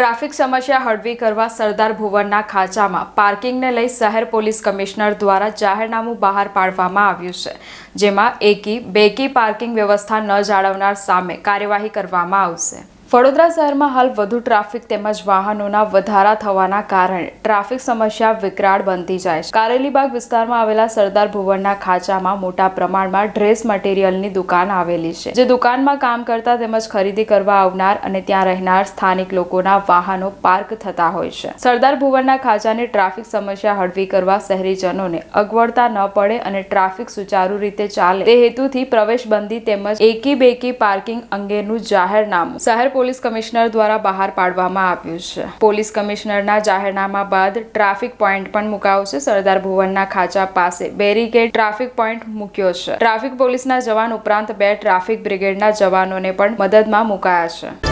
Traffic સમસ્યા હળવી કરવા સરદાર ભુવનના ખાંચામાં પાર્કિંગને લઈ શહેર પોલીસ કમિશનર દ્વારા જાહેરનામું બહાર પાડવામાં આવ્યું છે, જેમાં એકી બેકી પાર્કિંગ વ્યવસ્થા ન જાળવનાર સામે કાર્યવાહી કરવામાં આવશે. વડોદરા શહેરમાં હાલ વધુ ટ્રાફિક તેમજ વાહનોના વધારા થવાના કારણે ટ્રાફિક સમસ્યા વિકરાળ બનતી જાય છે. કારેલીબાગ વિસ્તારમાં આવેલા સરદાર ભુવનના ખાંચામાં મોટા પ્રમાણમાં ડ્રેસ મટીરિયલની દુકાન આવેલી છે, જે દુકાનમાં કામ કરતા તેમજ ખરીદી કરવા આવનાર અને ત્યાં રહેનાર સ્થાનિક લોકોના વાહનો પાર્ક થતા હોય છે. સરદાર ભુવનના ખાંચાની ટ્રાફિક સમસ્યા હળવી કરવા શહેરીજનોને અગવડતા ન પડે અને ટ્રાફિક સુચારુ રીતે ચાલે. તે હેતુથી પ્રવેશબંધી તેમજ એકી બેકી પાર્કિંગ અંગેનું જાહેરનામું શહેર પોલીસ કમિશનર દ્વારા બહાર પાડવામાં આવ્યું છે. પોલીસ કમિશનરના જાહેરનામા બાદ ટ્રાફિક પોઈન્ટ પણ મુકાવશે. સરદાર ભુવનના ખાચા પાસે બેરીકેડ ટ્રાફિક પોઈન્ટ મૂક્યો છે. ટ્રાફિક પોલીસના જવાન ઉપરાંત બે ટ્રાફિક બ્રિગેડના જવાનોને પણ મદદમાં મુકાયા છે.